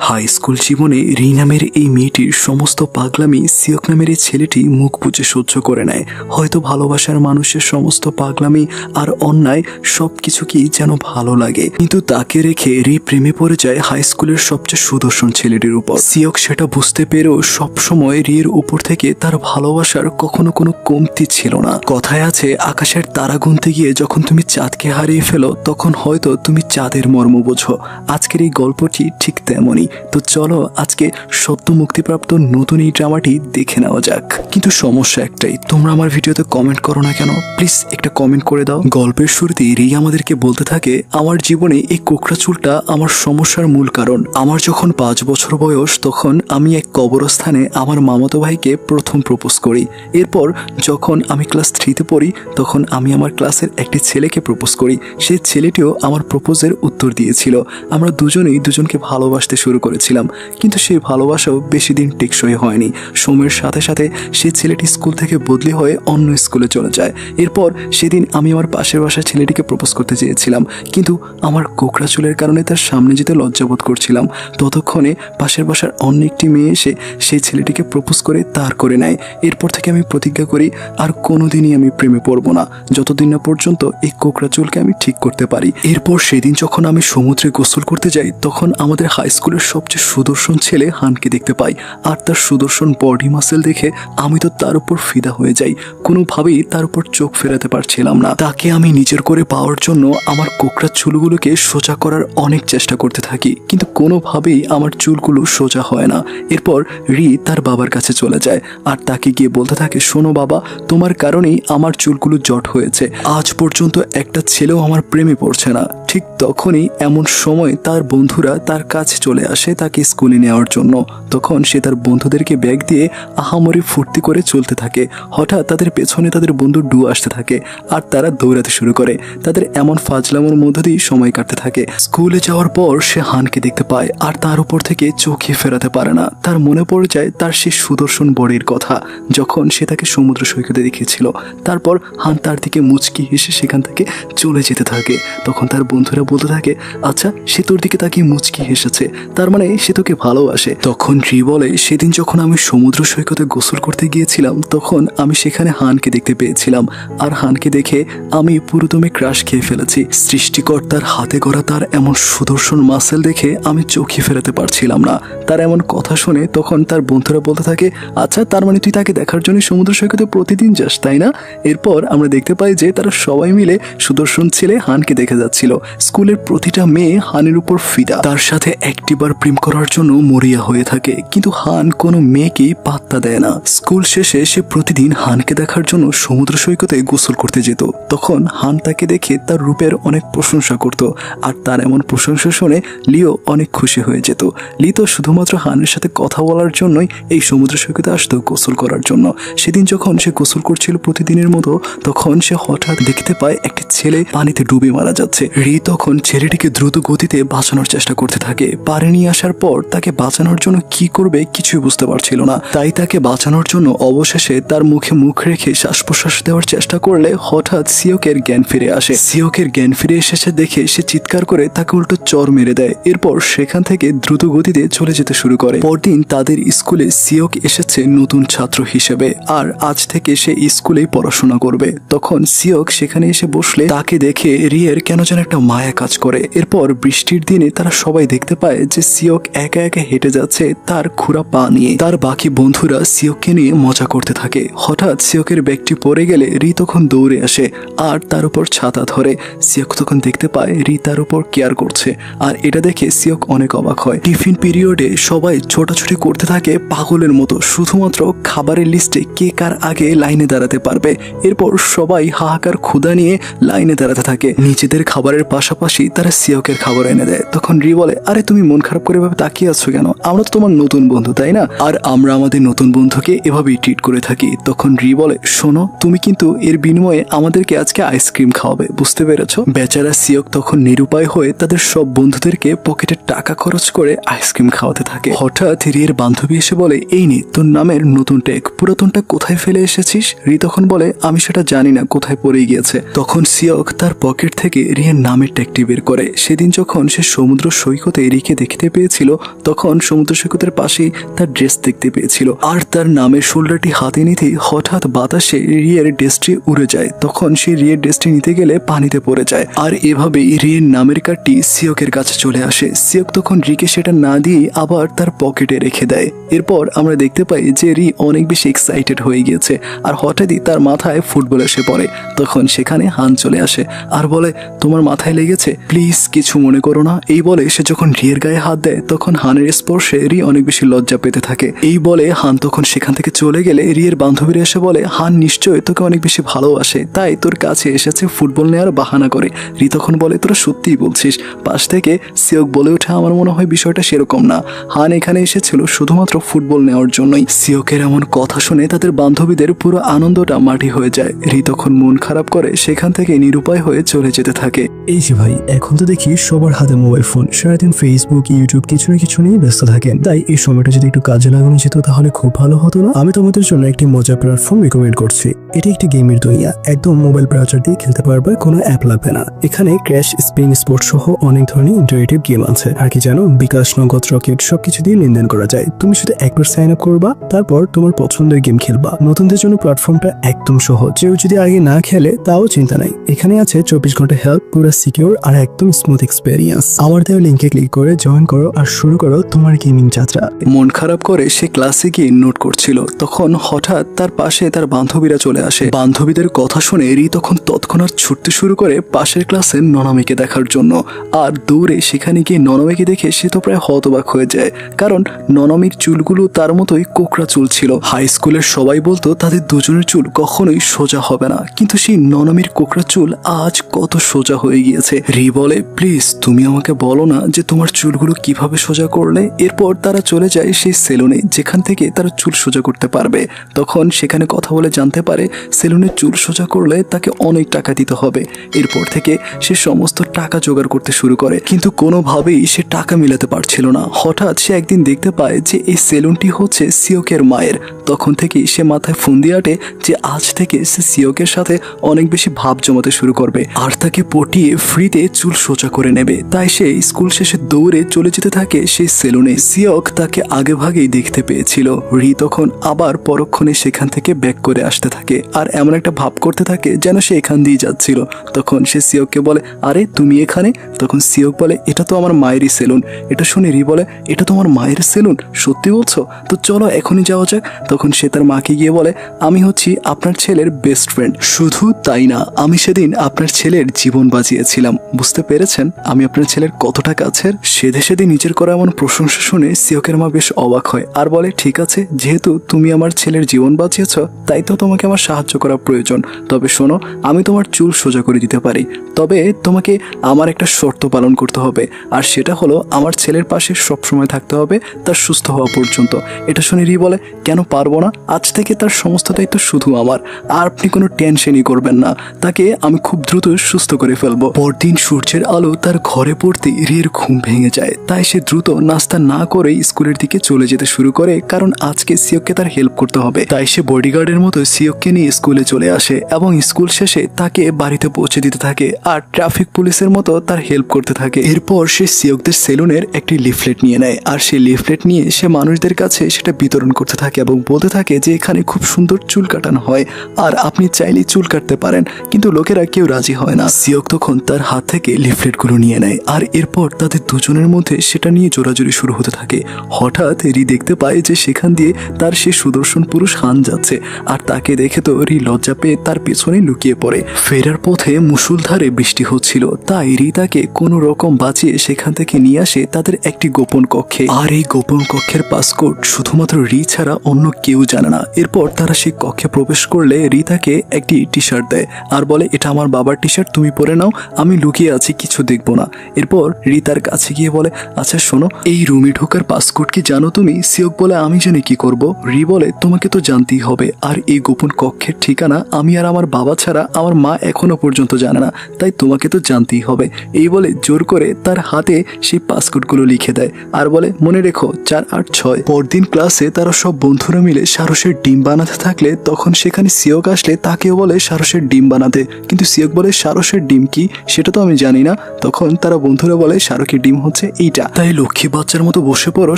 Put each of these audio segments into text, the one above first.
High school জীবনে রি নামের এই মেয়েটির সমস্ত পাগলামি সিয়ক নামের এই ছেলেটি মুখ বুজে সহ্য করে নেয়। হয়তো ভালোবাসার মানুষের সমস্ত পাগলামি আর অন্যায় সব কিছুকেই যেন ভালো লাগে। কিন্তু তাকে রেখে রি প্রেমে পড়ে যায় হাই স্কুলের সবচেয়ে সুদর্শন ছেলেটির উপর। সিয়ক সেটা বুঝতে পেরেও সবসময় রির উপর থেকে তার ভালোবাসার কখনো কোনো কমতি ছিল না। কথায় আছে, আকাশের তারা গুনতে গিয়ে যখন তুমি চাঁদকে হারিয়ে ফেলো, তখন হয়তো তুমি চাঁদের মর্ম বোঝো। আজকের এই গল্পটি ঠিক তেমনই তো চলো আজকে সদ্য মুক্তিপ্রাপ্ত নতুন এই ড্রামাটি দেখে নেওয়া যাক। কিন্তু সমস্যা একটাই, তোমরা আমার ভিডিওতে কমেন্ট করো না কেন? প্লিজ একটা কমেন্ট করে দাও। গল্পের শুরুতেই রি আমাদেরকে বলতে থাকে, আমার জীবনে এই কোকড়া চুলটা আমার সমস্যার মূল কারণ। আমার যখন পাঁচ বছর বয়স, তখন আমি এক কবরস্থানে আমার মামাতো ভাইকে প্রথম প্রপোজ করি। এরপর যখন আমি ক্লাস থ্রিতে পড়ি, তখন আমি আমার ক্লাসের একটি ছেলেকে প্রপোজ করি। সেই ছেলেটিও আমার প্রপোজের উত্তর দিয়েছিল। আমরা দুজনেই দুজনকে ভালোবাসতে শুরু করেছিলাম, কিন্তু সেই ভালোবাসাও বেশি দিন টেকসই হয়নি। সময়ের সাথে সাথে সেই ছেলেটি স্কুল থেকে বদলি হয়ে অন্য স্কুলে চলে যায়। এরপর সেদিন আমি আমার পাশের বাসার ছেলেটিকে প্রপোজ করতে চেয়েছিলাম, কিন্তু আমার কোকড়া চুলের কারণে তার সামনে যেতে লজ্জাবোধ করছিলাম। ততক্ষণে পাশের বাসার অন্য একটি মেয়ে এসে সেই ছেলেটিকে প্রপোজ করে তার করে নেয়। এরপর থেকে আমি প্রতিজ্ঞা করি, আর কোনোদিনই আমি প্রেমে পড়ব না। যতদিন না পর্যন্ত এই কোকড়া চুলকে আমি ঠিক করতে পারি। এরপর সেদিন যখন আমি সমুদ্রে গোসল করতে যাই, তখন আমাদের হাই স্কুলের সবচেয়ে সুদর্শন ছেলে হানকে দেখতে পাই। আর তার সুদর্শন বডি মাসেল দেখে আমি তো তার উপর ফিদা হয়ে যাই। কোনোভাবেই তার উপর চোখ ফেরাতে পারছিলাম না। তাকে আমি নিজের করে পাওয়ার জন্য আমার কোকড়া চুলগুলোকে সোজা করার অনেক চেষ্টা করতে থাকি। কিন্তু কোনোভাবেই আমার চুলগুলো সোজা হয় না। এরপর রি তার বাবার কাছে চলে যায়। আর তাকে গিয়ে বলতে থাকে, শোনো বাবা, তোমার কারণেই আমার চুলগুলো জট হয়েছে। আজ পর্যন্ত একটা ছেলেও আমার প্রেমে পড়ছে না। ঠিক তখনই এমন সময় তার বন্ধুরা তার কাছে চলে আসে তাকে স্কুলে নেওয়ার জন্য। তখন সে তার বন্ধুদেরকে ব্যাগ দিয়ে আহামরি ফুর্তি করে চলতে থাকে। হঠাৎ তাদের পেছনে তাদের বন্ধু ডু আসতে থাকে আর তারা দৌড়াতে শুরু করে। তাদের এমন ফাজলামোর মধ্য দিয়ে সময় কাটতে থাকে। স্কুলে যাওয়ার পর সে হানকে দেখতে পায় আর তার উপর থেকে চোখে ফেরাতে পারে না। তার মনে পড়ে যায় তার সেই সুদর্শন বড়ির কথা, যখন সে তাকে সমুদ্র সৈকতে দেখিয়েছিল। তারপর হান তার দিকে মুচকি হেসে সেখান থেকে চলে যেতে থাকে। তখন তার বন্ধুরা বলতে থাকে আচ্ছা সে তোর দিকে তাকিয়ে মুচকি হেসেছে। তার মানে সে তোকে ভালোবাসে। তখন রি বলে, সেদিন যখন আমি সমুদ্র সৈকতে গোসল করতে গিয়েছিলাম, তখন আমি সেখানে হানকে দেখতে পেয়েছিলাম। আর হানকে দেখে আমি পুরোদমে ক্রাশ খেয়ে ফেলেছি। সৃষ্টিকর্তার হাতে গড়া তার এমন সুদর্শন মাসেল দেখে আমি চোখে ফেরাতে পারছিলাম না। তার এমন কথা শুনে তখন তার বন্ধুরা বলতে থাকে আচ্ছা তার মানে তুই তাকে দেখার জন্য সমুদ্র সৈকতে প্রতিদিন যাস, তাই না? এরপর আমরা দেখতে পাই যে তারা সবাই মিলে সুদর্শন ছেলে হানকে দেখে যাচ্ছিল। স্কুলের প্রতিটা মেয়ে হানের উপর ফিদা। তার সাথে একটিবার প্রেম করার জন্য মরিয়া হয়ে থাকে, কিন্তু হান কোনো মেয়েকেই পাত্তা দেয় না। স্কুল শেষে সে প্রতিদিন হানকে দেখার জন্য সমুদ্র সৈকতে গোসল করতে যেত। তখন হান তাকে দেখে তার রূপের অনেক প্রশংসা করত, আর তার এমন প্রশংসা শুনে লিও অনেক খুশি হয়ে যেত। লি তো শুধুমাত্র হানের সাথে কথা বলার জন্যই এই সমুদ্র সৈকতে আসতো গোসল করার জন্য। সেদিন যখন সে গোসল করছিল প্রতিদিনের মতো, তখন সে হঠাৎ দেখতে পায় একটি ছেলে পানিতে ডুবে মারা যাচ্ছে। রি তখন ছেলেটিকে দ্রুত গতিতে বাঁচানোর চেষ্টা করতে থাকে। পারে নিয়ে আসার পর তাকে বাঁচানোর জন্য কি করবে কিছুই বুঝতে পারছিল না। তাই তাকে বাঁচানোর জন্য অবশেষে তার মুখে মুখ রেখে শ্বাস প্রশ্বাস দেওয়ার চেষ্টা করলে হঠাৎ সিওকের জ্ঞান ফিরে আসে। সিওকের জ্ঞান ফিরে এসেছে দেখে সে চিৎকার করে তাকে উল্টো চর মেরে দেয়। এরপর সেখান থেকে দ্রুত গতিতে চলে যেতে শুরু করে। পরদিন তাদের স্কুলে সিওক এসেছে নতুন ছাত্র হিসেবে আর আজ থেকে সে স্কুলেই পড়াশোনা করবে। তখন সিওক সেখানে এসে বসলে তাকে দেখে রিয়ের কেন যেন একটা মায়া কাজ করে। এরপর বৃষ্টির দিনে তারা সবাই দেখতে পায় যে সিওক একা একা হেঁটে যাচ্ছে তার খুরা পা নিয়ে। তার বাকি বন্ধুরা সিওককে নিয়ে মজা করতে থাকে। হঠাৎ সিওকের ব্যাগটি পড়ে গেলে রি তখন দৌড়ে আসে আর তার উপর ছাতা ধরে। সিওক তখন দেখতে পায় রি তার উপর কেয়ার করছে আর এটা দেখে সিওক অনেক অবাক হয়। টিফিন পিরিয়ডে সবাই ছোটাছুটি করতে থাকে পাগলের মতো। শুধুমাত্র খাবারের লিস্টে কে কার আগে লাইনে দাঁড়াতে পারবে। এরপর সবাই হাহাকার ক্ষুদা নিয়ে লাইনে দাঁড়াতে থাকে। নিজেদের খাবারের পাশাপাশি তারা সিওকের খাবার এনে দেয়। তখন রি বলে, আরে, তুমি মন খারাপ করে ভাবে তাকিয়ে আছো কেন? আমরা তো তোমার নতুন বন্ধু, তাই না? আর আমরা আমাদের নতুন বন্ধুকে এভাবেই ট্রিট করে থাকি। তখন রি বলে, শোনো, তুমি কিন্তু এর বিনিময়ে আমাদেরকে আজকে আইসক্রিম খাওয়াবে, বুঝতে পেরেছ? বেচারা সিওক তখন নিরুপায় হয়ে তাদের সব বন্ধুদেরকে পকেটে টাকা খরচ করে আইসক্রিম খাওয়াতে থাকে। হঠাৎ রিয়ের বান্ধবী এসে বলে, এই নে, তোর নামের নতুন টেক পুরাতনটা কোথায় ফেলে এসেছিস? রি তখন বলে, আমি সেটা জানি না, কোথায় পড়ে গিয়েছে। তখন সিওক তার পকেট থেকে রিয়ের নামের ট্যাগটি বের করে। সেদিন যখন সে সমুদ্র সৈকতে রিকে দেখে দেখতে পেয়েছিল, তখন সমুদ্র সৈকতের পাশেই তার ড্রেস দেখতে পেয়েছিল। আর তার নামের শোল্ডারটি হাতে নিতেই হঠাৎ বাতাসে রিয়ের ড্রেসটি উড়ে যায়। তখন সে রিয়ের ড্রেসটি নিতে গেলে পানিতে পড়ে যায়। আর এভাবেই রিয়ের নামের কার্ডটি সিয়কের কাছে চলে আসে। সিয়ক তখন রিকে সেটা না দিয়ে আবার তার পকেটে রেখে দেয়। এরপর আমরা দেখতে পাই যে রি অনেক বেশি এক্সাইটেড হয়ে গিয়েছে। আর হঠাৎই তার মাথায় ফুটবল এসে পড়ে। তখন সেখানে হান চলে আসে। আর বলে, তোমার মাথায় লেগেছে। প্লিজ কিছু মনে করো না। এই বলে সে যখন রিয়ের গায়ে হাত দেয়, তখন হানের স্পর্শে রি অনেক বেশি লজ্জা পেতে থাকে। এই বলে হান তখন সেখান থেকে চলে গেলে রিয়ের বান্ধবীরা এসে বলে, হান নিশ্চয় তোকে অনেক বেশি ভালোবাসে। তাই তোর কাছে এসেছে ফুটবল নেওয়ার বাহানা করে। রি তখন বলে, তোরা সত্যিই বলছিস। পাশ থেকে সিয়ক বলে ওঠে, আমার মনে হয় বিষয়টা সেরকম না। হান এখানে এসেছিল শুধুমাত্র ফুটবল নেওয়ার জন্যই। সিয়কের এমন কথা শুনে তাদের বান্ধবীদের পুরো আনন্দটা মাটি হয়ে যায়। রি তখন মন খারাপ করে সেখান থেকে নিরুপায় হয়ে চলে যেতে থাকে। এই যে ভাই, এখন তো দেখি সবার হাতে মোবাইল ফোন সারাদিন ফেসবুক ইউটিউব কিছু না কিছু নিয়ে ব্যস্ত থাকেন। তাই এই সময়টা যদি একটু কাজে লাগানো যেত তাহলে খুব ভালো হতো না? আমি তোমাদের জন্য একটি মজার প্ল্যাটফর্ম রিকমেন্ড করছি। এটি একটি গেমের দুনিয়া। একদম মোবাইল ব্রাউজার দিয়ে খেলতে পারবে, কোনো অ্যাপ লাগবে না। এখানে ক্র্যাশ স্পিন স্পোর্ট সহ অনেক ধরনের ইন্টারেটিভ গেম আছে। আর কি জানো, বিকাশ, নগদ, রকেট সবকিছু দিয়ে লেনদেন করা যায়। তুমি শুধু একবার সাইন আপ করবা, তারপর তোমার পছন্দের গেম খেলবা। নতুনদের জন্য প্ল্যাটফর্মটা একদম সহজ। কেউ যদি আগে না খেলে, তাও চিন্তা নাই। এখানে আছে চব্বিশ ঘণ্টা হেল্প পুরো সিকিউর আর একদম স্মুথ এক্সপেরিয়েন্স আমার দেওয়া লিঙ্কে ক্লিক করে জয়েন করো আর শুরু করো তোমার গেমিং যাত্রা। মন খারাপ করে সে ক্লাসে গিয়ে নোট করছিল। তখন হঠাৎ তার পাশে তার বান্ধবীরা চলে আসে। বান্ধবীদের কথা শুনে রি তখন তৎক্ষণাৎ ছুটতে শুরু করে পাশের ক্লাসে ননমিকে দেখার জন্য। আর দৌড়ে সেখানে গিয়ে ননমিকে দেখে সে তো প্রায় হতবাক হয়ে যায়। কারণ ননমির চুলগুলো তার মতোই কোকড়া চুল ছিল। হাই স্কুলের সবাই বলতো তাদের দুজনের চুল কখনোই সোজা হবে না। কিন্তু সেই ননমির কোকড়া চুল আজ কত সোজা হয়ে গিয়েছে। রি বলে, প্লিজ, তুমি আমাকে বলো না যে তোমার চুলগুলো কীভাবে সোজা করলে? এরপর তারা চলে যায় সেই সেলুনে, যেখান থেকে তারা চুল সোজা করতে পারবে। তখন সেখানে কথা বলে জানতে পারে, সেলুনে চুল সোজা করলে তাকে অনেক টাকা দিতে হবে। এরপর থেকে সে সমস্ত টাকা জোগাড় করতে শুরু করে। কিন্তু কোনোভাবেই সে টাকা মিলাতে পারছিল না। হঠাৎ সে একদিন দেখতে পায় যে এই সেলুনটি হচ্ছে সিওকের মায়ের। তখন থেকেই সে মাথায় ফোন দিয়ে আটে যে আজ থেকে সে সিওকের সাথে অনেক বেশি ভাব জমাতে শুরু করবে। আর তাকে পটিয়ে ফ্রিতে চুল সোজা করে নেবে। তাই সে স্কুল শেষে দৌড়ে চলে যেতে থাকে সেই সেলুনে। সিয়ক তাকে আগে ভাগেই দেখতে পেয়েছিল। রি তখন আবার পরক্ষণে সেখান থেকে ব্যাক করে আসতে থাকে আর এমন একটা ভাব করতে থাকে যেন সে এখান দিয়ে যাচ্ছিল। তখন সে সিয়ককে বলে, আরে, তুমি এখানে? তখন সিয়ক বলে, এটা তো আমার মায়েরই সেলুন। এটা শুনে রি বলে, এটা তো আমার মায়ের সেলুন? সত্যি বলছো? তো চলো এখনই যাওয়া যাক। তখন সে তার মাকে গিয়ে বলে, আমি হচ্ছি আপনার ছেলের বেস্ট ফ্রেন্ড শুধু তাই না, আমি সেদিন আপনার ছেলের জীবন বাঁচিয়েছিলাম। বুঝতে পেরেছেন? আমি আপনার ছেলের কতটা কাছের? সেধে সেদে নিজের করা এমন প্রশংসা শুনে সিয়কের মা বেশ অবাক হয়। আর বলে, ঠিক আছে, যেহেতু তুমি আমার ছেলের জীবন বাঁচিয়েছ, তাই তো তোমাকে আমার সাহায্য করা প্রয়োজন। তবে শোনো, আমি তোমার চুল সোজা করে দিতে পারি। তবে তোমাকে আমার একটা শর্ত পালন করতে হবে। আর সেটা হলো, আমার ছেলের পাশে সবসময় থাকতে হবে, তার সুস্থ হওয়া পর্যন্ত। এটা শুনে রি বলে, কেন পারব না? আজ থেকে তার সমস্ত দায়িত্ব শুধু আমার। আর আপনি কোনো টেনশনই করবেন না। তাকে আমি খুব দ্রুত সুস্থ করে ফেলব। পরদিন সূর্যের আলো তার ঘরে পড়তে রিয়ের ঘুম ভেঙে যায়। তাই সে দ্রুত নাস্তা না করেই স্কুলের দিকে চলে যেতে শুরু করে, কারণ আজকে সিয়ককে তার হেল্প করতে হবে। তাই সে বডিগার্ডের মতো সিয়ককে নিয়ে স্কুলে চলে আসে এবং স্কুল শেষে তাকে বাড়িতে পৌঁছে দিতে থাকে। আর ট্রাফিক পুলিশের মতো তার হেল্প করতে থাকে। এরপর সে সিয়কদের সেলুনের একটি লিফলেট নিয়ে নেয়। আর সেই লিফলেট নিয়ে সে মানুষদের কাছে সেটা বিতরণ করতে থাকে এবং বলতে থাকে যে এখানে খুব সুন্দর চুল কাটানো হয়। আর আপনি চাইলে চুল কাটতে পারেন, কিন্তু লোকেরা কেউ রাজি হয় না। সিয়ক তখন তার হাত থেকে লিফলেটগুলো নিয়ে নেয়। আর এরপর তাদের দুজনের মধ্যে সেটা নিয়ে জোরাজুরি শুরু হতে থাকে। হঠাৎ রি দেখতে পায় যে সেখান দিয়ে তার সে সুদর্শন পুরুষ হান যাচ্ছে আর তাকে দেখে তো রি লজ্জা পেয়ে তার পেছনে লুকিয়ে পড়ে। ফেরার পথে মুসুলধারে বৃষ্টি হচ্ছিল, তাই রি তাকে কোনো রকম বাঁচিয়ে সেখান থেকে নিয়ে আসে তাদের একটি গোপন কক্ষে। আর এই গোপন কক্ষের পাসকোড শুধুমাত্র রি ছাড়া অন্য কেউ জানে না। এরপর তারা সেই কক্ষে প্রবেশ করলে রি তাকে একটি টি শার্ট দেয় আর বলে, এটা আমার বাবার টি শার্ট তুমি পরে নাও, আমি লুকিয়ে আছি, কিছু দেখব না। এরপর রি তার কাছে গিয়ে বলে আচ্ছা শোনো, এই রুমে ঢোকার পাসকোড কি জানো তুমি? সিয়ক বলে, আমি জানি কি করব। রি বলে, তোমাকে তো জানতেই হবে, আর এই গোপন কক্ষের ঠিকানা আমি আর আমার বাবা ছাড়া আমার মা এখনও পর্যন্ত জানে না, তাই তোমাকে তো জানতেই হবে। এই বলে জোর করে তার হাতে সেই পাসকোডগুলো লিখে দেয়, আর বলে, মনে রেখো, চার আট ছয়। পরদিন ক্লাসে তারা সব বন্ধুরা মিলে সারসের ডিম বানাতে থাকলে, তখন সেখানে সিয়ক আসলে তাকেও বলে, সারসের ডিম বানাতে। কিন্তু সিয়ক বলে, সারসের ডিম কি? সেটা তো আমি জানি না। তখন তারা বন্ধুরা বলে, সারকে ডিম ডিম হচ্ছে এইটা। তাই লক্ষ্মী বাচ্চার মতো বসে পড়ো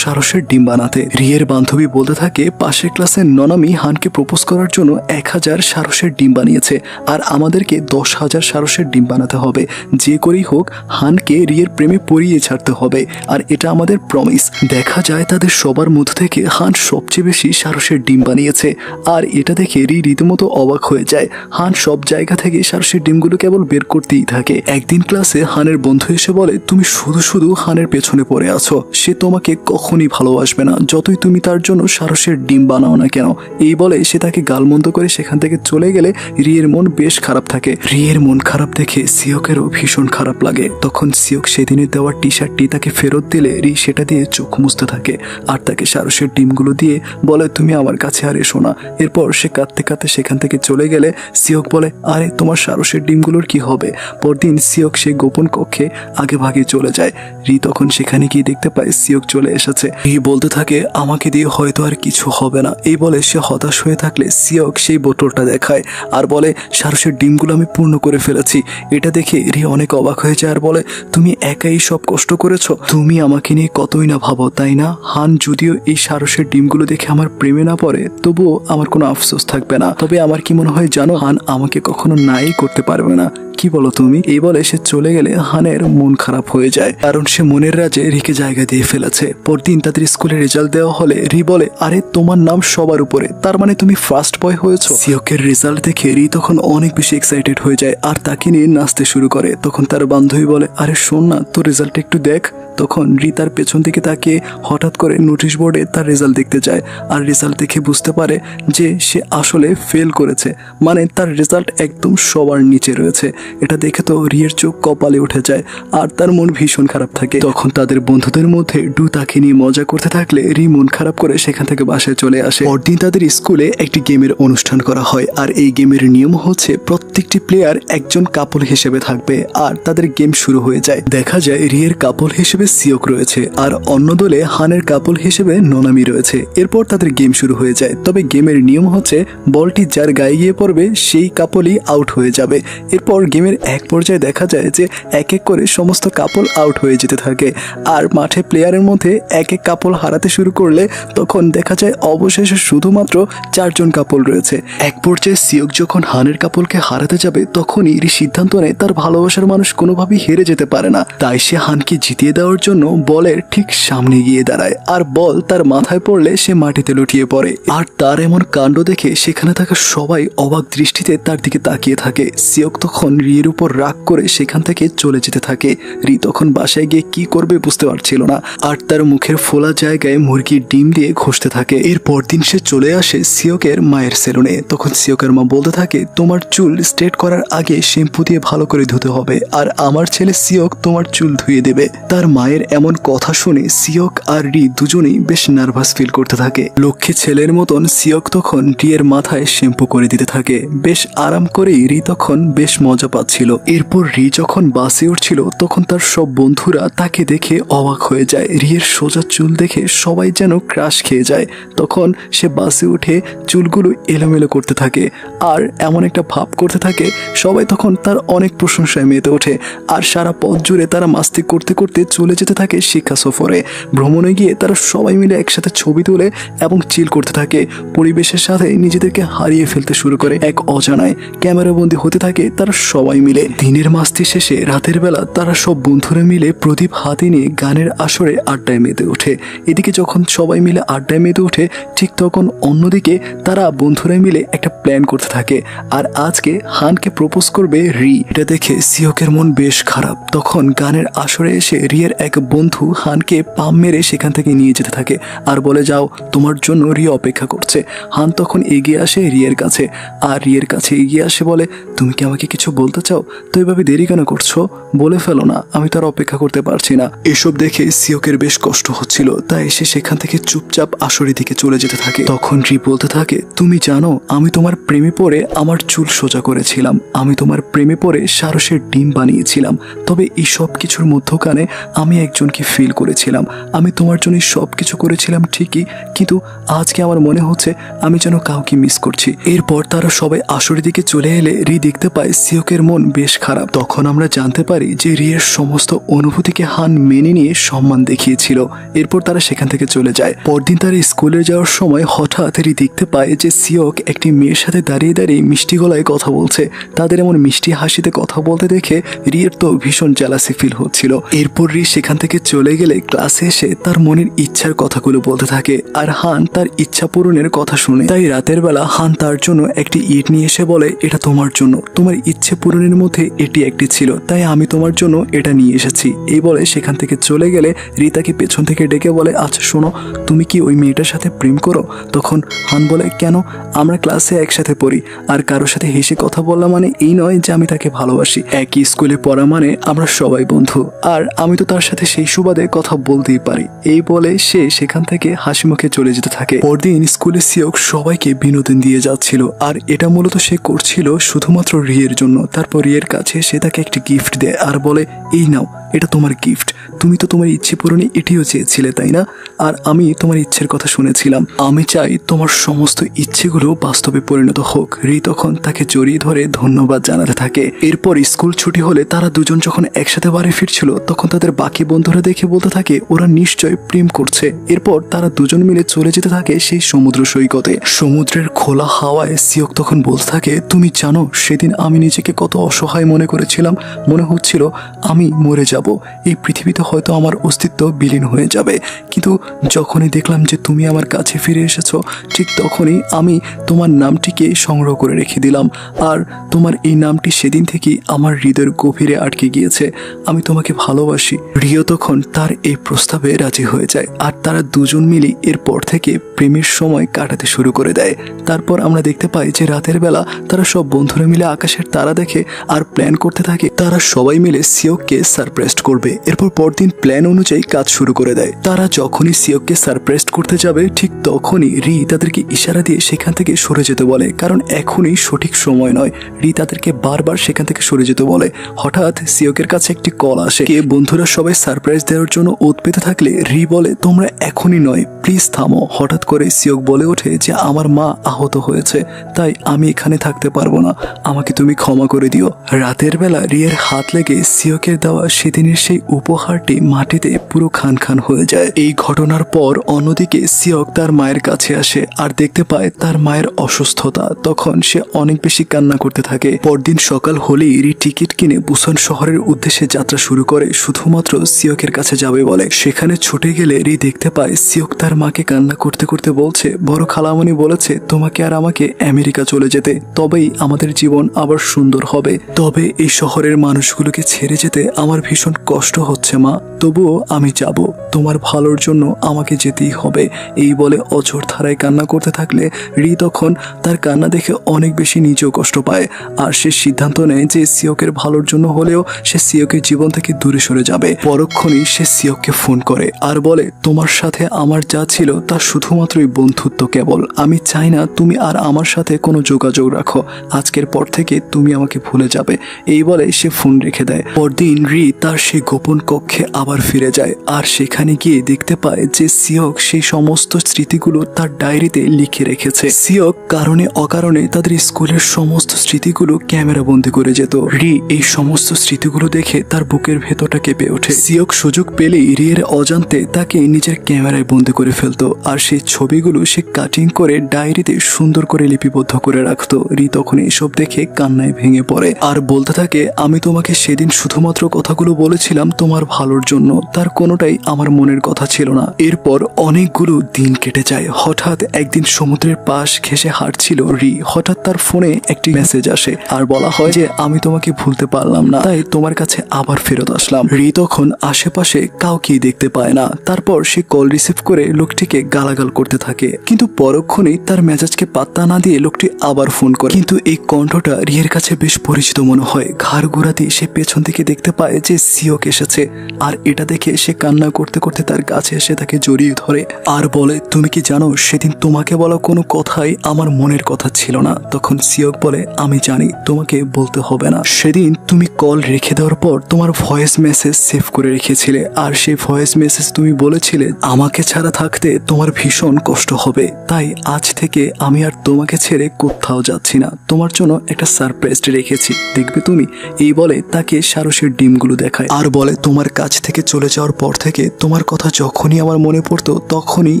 সারসের ডিম বানাতে। রিয়ের বান্ধবী বলতে থাকে, পাশের ক্লাসের ননামি হানকে প্রপোজ করার জন্য এক হাজার সারসের ডিম বানিয়েছে আর আমাদেরকে দশ হাজার সারসের ডিম বানাতে হবে। যে করেই হোক, হানকে রিয়ের প্রেমে পরিয়ে ছাড়তে হবে আর এটা আমাদের প্রমিস দেখা যায় তাদের সবার মধ্য থেকে হান সবচেয়ে বেশি সারসের ডিম বানিয়েছে আর এটা দেখে রি রীতিমতো অবাক হয়ে যায়। হান সব জায়গা থেকে সারসের ডিমগুলো কেবল বের করতেই থাকে। একদিন ক্লাসে হানের বন্ধু এসে বলে, তুমি শুধু শুধু হানের পেছনে পড়ে আছো। সে তোমাকে কখনই ভালোবাসবে না। যতই তুমি তার জন্য সারসের ডিম বানাও না কেন, এই বলে সে তাকে গালমন্দ করে সেখান থেকে চলে গেলে রিয়ের মন বেশ খারাপ থাকে। রিয়ের মন খারাপ দেখে সিয়কেরও ভীষণ খারাপ লাগে। তখন সিয়ক সেদিনের দেওয়া টি শার্টটি তাকে ফেরত দিলে রি সেটা দিয়ে চোখ মুছতে থাকে। আর তাকে সারসের ডিমগুলো দিয়ে বলে, তুমি আমার কাছে আর এসো না। এরপর সে কাঁদতে কাঁদতে সেখান থেকে চলে গেলে সিয়ক বলে, আরে, তোমার সারসের ডিমগুলোর কি হবে? পরদিন সিয়ক সে গোপন কক্ষে আগে ভাগে চলে যায়। রি তখন সেখানে গিয়ে দেখতে পায় সিয়ক চলে এসেছে। রি বলতে থাকে, আমাকে দিয়ে হয়তো আর কিছু হবে না। এই বলে সে হতাশ হয়ে থাকলে সিয়ক সেই বোতলটা দেখায় আর বলে, সারসের ডিমগুলো আমি পূর্ণ করে ফেলেছি। এটা দেখে রি অনেক অবাক হয়ে যায় আর বলে, তুমি একাই সব কষ্ট করেছ? তুমি আমাকে নিয়ে কতই না ভাবো, তাই না? হান, যদিও এই সারসের ডিমগুলো দেখে আমার প্রেমে না পড়ে, তবুও আমার কোনো আফসোস থাকবে না। তবে আমার কি মনে হয় জানো, হান আমাকে কখনো নাই করতে পারবে না। কি বলো তুমি? এই বলে সে চলে গেলে হানের মন খারাপ হয়ে যায়। কারণ সে মনের রাজে রিকে জায়গা দিয়ে ফেলেছে। পরদিন তাদের স্কুলে রেজাল্ট দেওয়া হলে রি বলে, আরে, তোমার নাম সবার উপরে। তার মানে তুমি ফার্স্ট বয় হয়েছো? সিয়কের রেজাল্ট দেখে রি তখন অনেক বেশি এক্সাইটেড হয়ে যায়। আর তাকে নিয়ে নাচতে শুরু করে। তখন তার বান্ধবী বলে, আরে, শোন না, তোর রেজাল্ট একটু দেখ। তখন রিতার পেছন দিকে তাকিয়ে হঠাৎ করে নোটিশ বোর্ডে তার রেজাল্ট দেখতে যায় আর রেজাল্ট দেখে বুঝতে পারে যে সে আসলে ফেল করেছে মানে তার রেজাল্ট একদম সবার নিচে রয়েছে। এটা দেখে তো রিয়ের চোখ কপালে উঠে যায় আর তার মন ভীষণ খারাপ থাকে। তখন তাদের বন্ধুদের মধ্যে ডু তাকে নিয়ে মজা করতে থাকলে রি মন খারাপ করে সেখান থেকে বাসায় চলে আসে। পরদিন তাদের স্কুলে একটি গেমের অনুষ্ঠান করা হয় আর এই গেমের নিয়ম হচ্ছে প্রত্যেকটি প্লেয়ার একজন কাপল হিসেবে থাকবে আর তাদের গেম শুরু হয়ে যায়। দেখা যায় রিয়ের কাপল হিসেবে সিওক রয়েছে আর অন্য দলে হানের কাপল হিসেবে নোনামি রয়েছে। এরপর তাদের গেম শুরু হয়ে যায়। তবে গেমের নিয়ম হচ্ছে, বলটি যার গায়ে গিয়ে পড়বে, সেই কাপলই আউট হয়ে যাবে। এরপর গেমের এক পর্যায়ে দেখা যায় যে এক এক করে সমস্ত কাপল আউট হয়ে যেতে থাকে। আর মাঠে প্লেয়ারের মধ্যে এক এক কাপল হারাতে শুরু করলে তখন দেখা যায় অবশেষে শুধুমাত্র চারজন কাপল রয়েছে। এক পর্যায়ে সিওক যখন হানের কাপলকে হারাতে যাবে, তখনই সিদ্ধান্ত নেয়, তার ভালোবাসার মানুষ কোনোভাবেই হেরে যেতে পারে না। তাই সে হানকে জিতিয়ে দেওয়ার জন্য বলের ঠিক সামনে গিয়ে দাঁড়ায়, আর বল তার মাথায় পড়লে সে মাটিতে লুটিয়ে পড়ে। আর তার এমন কাণ্ড দেখে সেখানে থাকা সবাই অবাক দৃষ্টিতে তার দিকে তাকিয়ে থাকে। সিওক তখন রিয়ের উপর রাগ করে সেখান থেকে চলে যেতে থাকে। রি তখন বাসায় গিয়ে কি করবে বুঝতে পারছিল না, আর তার মুখের ফোলা জায়গায় মুরগির ডিম দিয়ে ঘষতে থাকে। এর পরদিন সে চলে আসে সিয়কের মায়ের সেলুনে। তখন সিয়কের মা বলতে থাকে, তোমার চুল স্ট্রেট করার আগে শ্যাম্পু দিয়ে ভালো করে ধুতে হবে, আর আমার ছেলে সিয়ক তোমার চুল ধুয়ে দেবে। তার মায়ের এমন কথা শুনে সিয়ক আর রি দুজনেই বেশ নার্ভাস ফিল করতে থাকে। লক্ষ্মী ছেলের মতন সিয়ক তখন রিয়ের মাথায় শ্যাম্পু করে দিতে থাকে। বেশ আরাম করেই রি তখন বেশ মজা পাচ্ছিল। এরপর রি যখন বাসে উঠছিল, তখন তার সব বন্ধুরা তাকে দেখে অবাক হয়ে যায়। রিয়ের সোজা চুল দেখে সবাই যেন ক্রাশ খেয়ে যায়। তখন সে বাসে উঠে চুলগুলো এলোমেলো করতে থাকে আর এমন একটা ভাব করতে থাকে, সবাই তখন তার অনেক প্রশংসায় মেতে ওঠে। আর সারা পথ জুড়ে তারা মাস্তি করতে করতে চলে যেতে থাকে শিক্ষা সফরে। ভ্রমণে গিয়ে তারা সবাই মিলে একসাথে ছবি তুলে এবং চিল করতে থাকে। পরিবেশের সাথে নিজেদেরকে হারিয়ে ফেলতে শুরু করে। এক অজানায় ক্যামেরাবন্দি হতে থাকে তারা সবাই মিলে। দিনের মাস্তি শেষে রাতের বেলা তারা সব বন্ধুরা মিলে প্রদীপ হাতে নিয়ে গানের আসরে আড্ডায় মেতে ওঠে। এদিকে যখন সবাই মিলে আড্ডায় মেতে ওঠে, ঠিক তখন অন্যদিকে তারা বন্ধুরা মিলে একটা প্ল্যান করতে থাকে। আর আজকে হানকে প্রপোজ করবে রি। এটা দেখে সিয়কের মন বেশ খারাপ। তখন গানের আসরে এসে রিয়ের এক বন্ধু হানকে পাম মেরে সেখান থেকে নিয়ে যেতে থাকে আর বলে, যাও, তোমার জন্য রি অপেক্ষা করছে। হান তখন এগিয়ে আসে রিয়ের কাছে। আর রিয়ের কাছে এগিয়ে আসে বলে, তুমি কি আমাকে কিছু বলতে চাও? তো এভাবে দেরি কেন করছ? বলে ফেলো না, আমি তার অপেক্ষা করতে পারছি না। এসব দেখে সিয়কের বেশ কষ্ট হচ্ছিল। তাই সে সেখান থেকে চুপচাপ আসরের দিকে চলে যেতে থাকে। তখন রি বলতে থাকে, তুমি জানো, আমি তোমার প্রেমে পড়ে আমার চুল সোজা করেছিলাম। আমি তোমার প্রেমে পড়ে সারসের ডিম বানিয়েছিলাম। তবে এই সব কিছুর মধ্যখানে আমি একজনকে ফিল করেছিলাম। আমি তোমার জন্য সব কিছু করেছিলাম, ঠিকই। কিন্তু আজকে আমার মনে হচ্ছে আমি যেন কাউকে মিস করছি। এরপর তারা সবাই আসরের দিকে চলে এলে রি দেখতে পায় সিওকের মন বেশ খারাপ। তখন আমরা জানতে পারি যে রিয়ের সমস্ত অনুভূতিকে হান মেনে নিয়ে সম্মান দেখিয়েছিল। এরপর তারা সেখান থেকে চলে যায়। পরদিন তারা স্কুলে যাওয়ার সময় হঠাৎ রি দেখতে পায় যে সিওক একটি মেয়ের সাথে দাঁড়িয়ে দাঁড়িয়ে মিষ্টি গলায় কথা বলছে। তাদের এমন মিষ্টি হাসিতে কথা বলতে দেখে রিয়ের তো ভীষণ জ্যালাসি ফিল হচ্ছিল। এরপর রি সেখান থেকে চলে গেলে ক্লাসে এসে তার মনের ইচ্ছার কথাগুলো বলতে থাকে। আর হান তার ইচ্ছা পূরণের কথা শুনে। তাই রাতের বেলা হান তার জন্য একটি ইট নিয়ে এসে বলে, এটা তোমার জন্য। তোমার ইচ্ছে পূরণের মধ্যে এটি একটি ছিল। তাই আমি তোমার জন্য এটা নিয়ে এসেছি। এই বলে সেখান থেকে চলে গেলে রিতাকে পেছন থেকে ডেকে বলে আচ্ছা শোনো, তুমি কি ওই মেয়েটার সাথে প্রেম করো? তখন হান বলে, কেন? আমরা ক্লাসে একসাথে পড়ি। আর কারোর সাথে হেসে কথা বললাম মানে এই নয় যে আমি তাকে ভালোবাসি। একই স্কুলে পড়া মানে আমরা সবাই বন্ধু। আর আমি তো তার সাথে সেই সুবাদে কথা বলতেই পারি। এই বলে সে সেখান থেকে হাসি মুখে চলে যেতে থাকে। পরদিন স্কুলে সিওক সবাইকে বিনোদন দিয়ে যাচ্ছিল। আর এটা মূলত সে করছিল শুধুমাত্র রিয়ের জন্য। তারপর রিয়ের কাছে সে তাকে একটি গিফট দেয় আর বলে, এই নাও। এটা তোমার গিফট তুমি তো তোমার ইচ্ছে পূরণে এটিও চেয়েছিলে, তাই না? আর আমি তোমার ইচ্ছের কথা শুনেছিলাম। আমি চাই তোমার সমস্ত ইচ্ছেগুলো বাস্তবে পরিণত হোক। রি তখন তাকে জড়িয়ে ধরে ধন্যবাদ জানাতে থাকে। এরপর স্কুল ছুটি হলে তারা দুজন যখন একসাথে বাড়ি ফিরছিল, তখন তাদের বাকি বন্ধুরা দেখে বলতে থাকে, ওরা নিশ্চয় প্রেম করছে। এরপর তারা দুজন মিলে চলে যেতে থাকে সেই সমুদ্র সৈকতে। সমুদ্রের খোলা হাওয়ায় সিওক তখন বলতে থাকে, তুমি জানো, সেদিন আমি নিজেকে কত অসহায় মনে করেছিলাম। মনে হচ্ছিল আমি মরে যাব। এই পৃথিবীতে হয়তো আমার অস্তিত্ব বিলীন হয়ে যাবে। কিন্তু যখনই দেখলাম যে তুমি আমার কাছে ফিরে এসেছ, ঠিক তখনই আমি তোমার নামটিকে সংগ্রহ করে রেখে দিলাম। আর তোমার এই নামটি সেদিন থেকেই আমার হৃদয়ের গভীরে আটকে গিয়েছে। আমি তোমাকে ভালোবাসি। রিও তখন তার এই প্রস্তাবে রাজি হয়ে যায়। আর তারা দুজন মিলে এরপর থেকে প্রেমের সময় কাটাতে শুরু করে দেয়। তারপর আমরা দেখতে পাই যে রাতের বেলা তারা সব বন্ধুরা মিলে আকাশের তারা দেখে আর প্ল্যান করতে থাকে। তারা সবাই মিলে সিওককে সারপ্রাইজ করবে। এরপর পরদিন প্ল্যান অনুযায়ী কাজ শুরু করে দেয়। তারা যখনই সিওককে সারপ্রাইজ করতে যাবে, ঠিক তখনই রি তাদেরকে ইশারা দিয়ে সেখান থেকে সরে যেতে বলে। কারণ এখনই সঠিক সময় নয়। রি তাদেরকে বারবার সেখান থেকে সরে যেতে বলে। হঠাৎ সিওকের কাছে একটি কল আসে। কে বন্ধুরা সবাই সারপ্রাইজ দেওয়ার জন্য ওত পেতে থাকলে রি বলে, তোমরা এখনই নয় প্লিজ থামো। হঠাৎ করে সিওক বলে ওঠে যে, আমার মা আহত হয়েছে, তাই আমি এখানে থাকতে পারব না। আমাকে তুমি ক্ষমা করে দিও। রাতের বেলা রিয়ের হাত লেগে সিওকের দেওয়া সেদিনের সেই উপহারটি মাটিতে পুরো খান খান হয়ে যায়। এই ঘটনার পর অন্যদিকে সিয়ক তার মায়ের কাছে আসে আর দেখতে পায় তার মায়ের অসুস্থতা। তখন সে অনেক বেশি কান্না করতে থাকে। পরদিন সকাল হলেই রি টিকিট কিনে বুসন শহরের উদ্দেশ্যে যাত্রা শুরু করে, শুধুমাত্র সিয়কের কাছে যাবে বলে। সেখানে ছুটে গেলে রি দেখতে পায় সিয়ক তার মাকে কান্না করতে করতে বলছে, বড় খালামণি বলেছে তোমাকে আর আমাকে আমেরিকা চলে যেতে। তবেই আমাদের জীবন আবার সুন্দর হবে। তবে এই শহরের মানুষগুলোকে ছেড়ে যেতে আমার ভীষণ কষ্ট হচ্ছে, মা। তবুও আমি যাব। তোমার ভালোর জন্য আমাকে যেতেই হবে। এই বলে অঝোর ধারায় কান্না করতে থাকলে রি তখন তার কান্না দেখে অনেক বেশি নিজেও কষ্ট পায়। আর সে সিদ্ধান্ত নেয় যে সিওকের ভালোর জন্য হলেও সে সিওকের জীবন থেকে দূরে সরে যাবে। পরক্ষণই সে সিওককে ফোন করে আর বলে, তোমার সাথে আমার যা ছিল তা শুধুমাত্রই বন্ধুত্ব কেবল। আমি চাই না তুমি আর আমার সাথে কোনো যোগাযোগ রাখো। আজকের পর থেকে তুমি আমাকে ভুলে যাবে। এই বলে সে ফোন রেখে দেয়। পরদিন রি তার সেই গোপন কক্ষে আবার ফিরে যায় আর সেখানে গিয়ে দেখতে পায় যে সিওক সেই সমস্ত স্মৃতিগুলো তার ডায়েরিতে লিখে রেখেছে। সিওক কারণে অকারণে তাদের স্কুলের সমস্ত স্মৃতিগুলো ক্যামেরা বন্দি করে যেত। রি এই সমস্ত স্মৃতিগুলো দেখে তার বুকের ভেতরটা কেঁপে ওঠে। সিওক সুযোগ পেলেই রিয়ের অজান্তে তাকে নিজের ক্যামেরায় বন্দি করে ফেলতো আর সেই ছবিগুলো সে কাটিং করে ডায়েরিতে সুন্দর করে লিপিবদ্ধ করে রাখত। রি তখন এসব দেখে কান্নায় ভেঙে পড়ে। আর বলতে থাকে, আমি তোমাকে সেদিন শুধুমাত্র কথাগুলো বলেছিলাম তোমার ভালোর জন্য, তার কোনোটাই আমার মনের কথা ছিল না। এরপর অনেকগুলো দিন কেটে যায়। হঠাৎ একদিন সমুদ্রের পাশ ঘেসে হাঁটছিল রি। হঠাৎ তার ফোনে একটি মেসেজ আসে আর বলা হয় যে, আমি তোমাকে ভুলতে পারলাম না, তাই তোমার কাছে আবার ফেরত আসলাম। রি তখন আশেপাশে কাউকেই দেখতে পায় না। তারপর সে কল রিসিভ করে লোকটিকে গালাগাল করতে থাকে। কিন্তু পরক্ষণেই তার মেজাজকে পাত্তা না দিয়ে লোকটি আবার ফোন করে। কিন্তু এই কণ্ঠটা রিয়ের কাছে বেশ পরিচিত মনে হয়। ঘাড় ঘোরাতেই সে পেছন থেকে দেখতে পায় যে সিওক এসেছে, আর এটা দেখে সে কান্না করতে করতে তার কাছে এসে তাকে জড়িয়ে ধরে আর বলে, তুমি কি জানো, সেদিন তোমাকে বলা কোনো কথাই আমার মনের কথা ছিল না। তখন সিওক বলে, আমি জানি, তোমাকে বলতে হবে না। সেদিন তুমি কল রেখে দেওয়ার পর তোমার ভয়েস মেসেজ সেভ করে রেখেছিলে, আর সেই ভয়েস মেসেজ তুমি বলেছিলে, আমাকে ছাড়া থাকতে তোমার ভীষণ কষ্ট হবে। তাই আজ থেকে আমি আর তোমাকে ছেড়ে কোথাও যাচ্ছি না। তোমার জন্য একটা সারপ্রাইজ রেখেছি। দেখবে তুমি? এই বলে তাকে সারসের ডিমগুলো দেখায়। আর বলে, তোমার কাছ থেকে চলে যাওয়ার পর থেকে তোমার কথা যখনই আমার মনে পড়তো, তখনই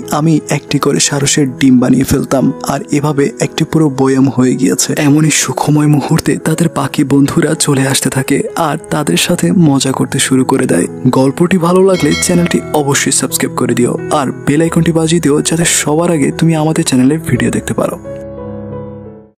আমি একটি করে সারসের ডিম বানিয়ে ফেলতাম। আর এভাবে একটি পুরো বয়াম হয়ে গিয়েছে। এমনই সুখময় মুহূর্তে তাদের বাকি বন্ধুরা চলে আসতে থাকে আর তাদের সাথে মজা করতে শুরু করে দেয়। গল্পটি ভালো লাগলে চ্যানেলটি অবশ্যই সাবস্ক্রাইব করে দিও। আর বেল আইকনটি বাজিয়ে দিও যাতে সবার আগে তুমি আমাদের চ্যানেলের ভিডিও দেখতে পারো।